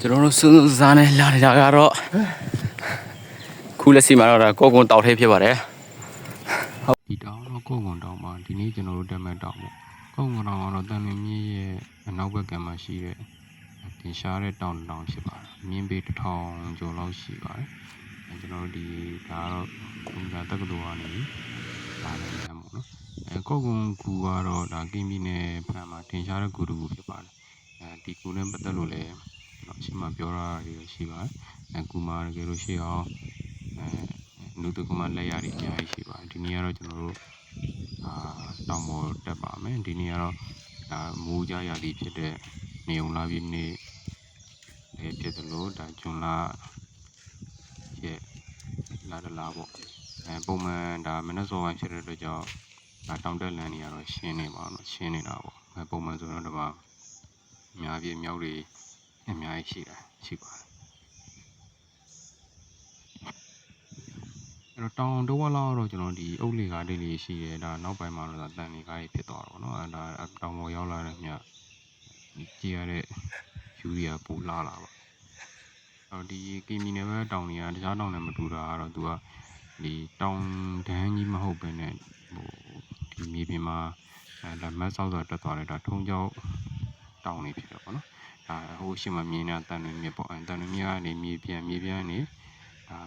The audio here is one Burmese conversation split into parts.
ကျွန်တော်တို့စူးစူးစားနဲ့လာနေတာကတော့ခုလက်စီမှာတော့ဒါကောကွန်တောက်ထဲဖြစ်ပါတယ်ဒီတောင်တော့ကိုယ်ကွန်တောင်မှာဒီနေ့ကျွန်တော်တို့တက်မဲ့တောင်ပေါ့ကိုယ်ကွန်တောင်ကတော့တန်လွင်မြစ်ရဲ့အနောက်ဘက်ကမ်းမှာရှိတဲ့တင်ရှားတဲ့တောင်တစ်တောင်ဖြစ်ပါတယ်မြင်းပေတစ်ထောင်ကျော်လောက်ရှိပါတယ်အဲကျွန်တော်တို့ဒီဒါကတော့ကွန်ပျူတာတက္ကသိုလ်ကနေလာတဲ့လမ်းပေါ့နော်အဲကိုယ်ကွန်ကူကတော့ဒါကင်းပြည်နယ်ဖက်မှာတင်ရှားတဲ့ကူတူကူဖြစ်ပါတယ်အဲဒီကူနဲ့ပတ်သက်လို့လည်းကျွ န်တော်အရှိမပြောတာတွေရှိပါတယ်အဲကူမှာတကယ်လို့ရှိအောင်အဲလူတကမလက်ရည်အများကြီးရှိပါတယ်ဒီနေ့ကတော့ကျွန်တော်တို့အာတောင်ပေါ်တက်ပါမယ်ဒီနေ့ကတော့ဒါမိုးကြရာသီဖြစ်တဲ့နေုံလာပြီးနေ့လည်းဖြစ်တယ်လို့ဒါဂျွန်လာရဲ့လာတလာပေါ့အဲပုံမှန်ဒါမနက်စောပိုင်းဖြစ်တဲ့အတွက်ကြောင့်ဒါတောင်တက်လန်တွေကတော့ရှင်းနေပါတော့ရှင်းနေတာပေါ့အဲပုံမှန်ဆိုတော့ဒီမှာအများကြီးမြောက်တွေ အများကြီးရှိတာရှိပါတယ်အဲ့တော့တောင်တဝက်လောက်တော့ကျွန်တော်ဒီအုတ်လေကားလေးလေးရှိရဲဒါနောက်ပိုင်းမှာတော့ဒါတန်လေကားကြီးဖြစ်သွားတာပေါ့နော်အဲ့ဒါတောင်ပေါ်ရောက်လာတဲ့မြတ်ကြည့်ရတဲ့ယူရီယာပူလာလာပါအဲ့တော့ဒီကီမီနယ်ဘက်တောင်တွေကတခြားတောင်နဲ့မတူတာကတော့သူကဒီတောင်တန်းကြီးမဟုတ်ဘဲနဲ့ဟိုဒီမြေပြင်မှာအဲဒါမတ်ဆောက်ဆိုတက်သွားတယ်ဒါထုံးကြောက်တောင်နေဖြစ်တယ်ပေါ့နော် ဒါဟိုရှိမှမြင်နေတာတန်လွင်မြစ်ပေါ့အဲတန်လွင်မြစ်ကနေမြေပြန်မြေပြန်နေအာ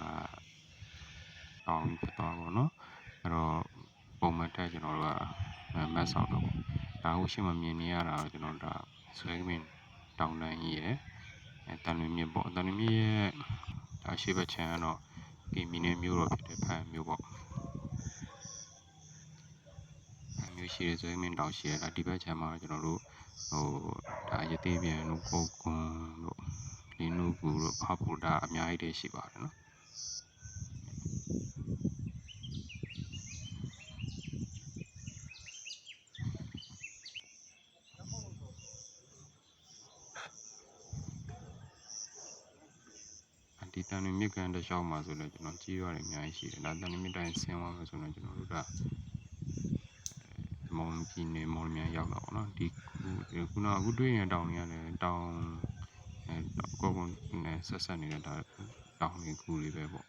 တောင်းဖြစ်သွားပါတော့အဲ့တော့ပုံမှန်တက်ကျွန်တော်တို့ကမတ်ဆောက်တော့ဒါဟုတ်ရှိမှမြင်နေရတာတော့ကျွန်တော်တို့ဒါဆွဲကမင်းတောင်းတန်းကြီးရယ်အဲတန်လွင်မြစ်ပေါ့တန်လွင်မြစ်ရဲ့ဒါရှိဘက်ချမ်းကတော့ကီမီနယ်မျိုးတော့ဖြစ်တဲ့ဖန်မျိုးပေါ့ဖန် မျိုးရှိတဲ့ဆွဲကမင်းတောင်ရှိရတာဒီဘက်ချမ်းမှာကျွန်တော်တို့ဟိုဒါရသေးပြန်တို့ကိုကွန်တို့ဒီနုကူတို့ဖပူဒါအများကြီးတည်းရှိပါတယ်နော်ဒီတန်နေမြစ်ကန်တစ်လျှောက်မှာဆိုတော့ကျွန်တော်ကြီးရတယ်အများကြီးရှိတယ်ဒါတန်နေမြစ်တိုင်းဆင်းသွားမယ်ဆိုတော့ကျွန်တော်တို့ကအဲ မောင်ပြည်နယ်မော်လမြိုင်ရောက်တာပေါ့နော်ဒီခုခုနကအခုတွေ့နေတဲ့တောင်တွေကလည်းတောင်အဲကောကွန်နဲ့ဆက်ဆက်နေတဲ့ဒါတောင်တွေကူတွေပဲပေါ့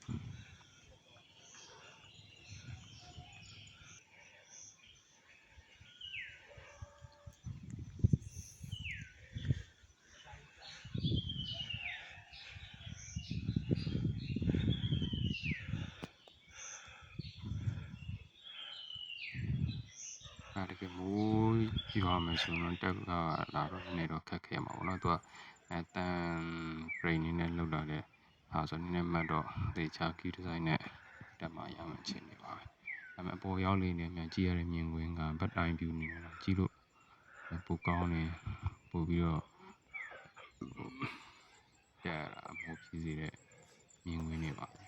တကယ်မိုးရွာမယ်ဆိုတော့တက်ကလာတော့နည်းနည်းတော့ခက်ခဲမှာပေါ့နော်သူကအဲတန်ဂရိန်နေနဲ့လောက်လာတဲ့ဟာဆိုနည်းနည်းမှတ်တော့သေချာကီဒီဇိုင်းနဲ့တက်မှရမှချင်းနေပါပဲဒါပေမဲ့အပေါ်ရောက်လေးနေမြန်ကြည့်ရတဲ့မြင်ကွင်းကဘတ်တိုင်း view နေတော့ကြည့်လို့ပိုကောင်းနေပို့ပြီးတော့ကြရတာအမိုးဖြစ်စေတဲ့မြင်ကွင်းနေပါပဲ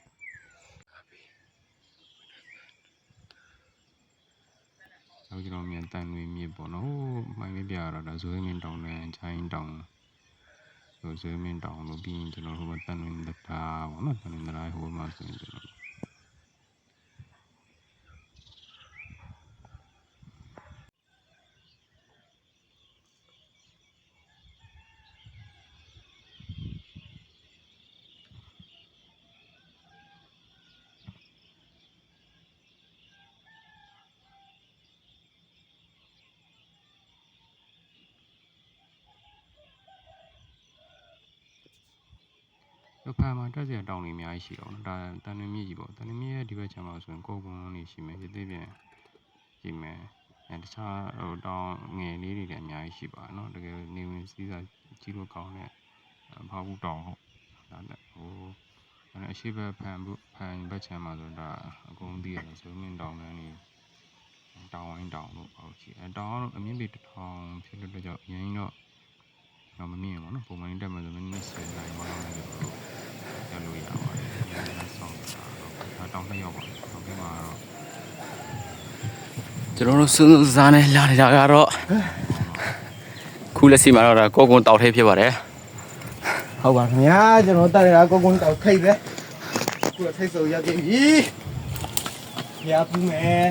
နောက်ကျွန်တော်မြန်တန်တွေမြစ်ပေါ့နော်ဟိုမိုင်းမပြရတော့ဒါဇွဲမင်းတောင်နဲ့ချိုင်းတောင်ဆိုဇွဲမင်းတောင်လို့ပြီးရင်ကျွန်တော်ဟိုမှာတန်တွေတတာပေါ့နော်တန်တွေတတာဟိုမှာဆိုရင်ကျွန်တော် ဖာမှာတက်စရာတောင်တွေအများကြီးရှိတော့နော်ဒါတန်တွေမြစ်ကြီးပေါ့တန်တွေမြစ်ရဲ့ဒီဘက်ခြမ်းမှာဆိုရင်ကိုကွန်နေရှိမယ်ရသေးပြန်ရှိမယ်အဲတခြားဟိုတောင်ငယ်လေးတွေလည်းအများကြီးရှိပါနော်တကယ်နေဝင်စည်းစာကြီးလို့ကောင်းတဲ့ဘာဘူးတောင်ဟုတ်ဒါနဲ့ဟိုအဲ့အရှိဘက်ဖန်ဘူးဖန်ဘက်ခြမ်းမှာဆိုဒါအကုန်သိရတယ်ဆိုမင်းတောင်ကန်းနေတောင်ဝိုင်းတောင်လို့ပေါ့ရှိအဲတောင်ကတော့အမြင့်ပေတစ်ထောင်ဖြစ်လို့တော့ကြောင့်အရင်တော့ တော့မမြင်ဘူးနော်ပုံမှန်တက်မယ်ဆိုမိနစ်10နာရီလောက်နဲ့ကျွန်တော်တို့တက်လို့ရပါတယ်။ညနေဆောင်းတာတော့တောင်တက်ရောက်ပါတယ်။တောင်တက်မှာတော့ကျွန်တော်တို့စူးစူးစားနဲ့လာနေတာကတော့ခုလက်စီမှာတော့ဒါကောကွန်တောက်ထဲဖြစ်ပါတယ်ဟုတ်ပါခင်ဗျာကျွန်တော်တက်ရတာကိုကုန်းတောက်ထိတ်ပဲခုတော့ထိတ်ဆိုရပြီရပူးမယ်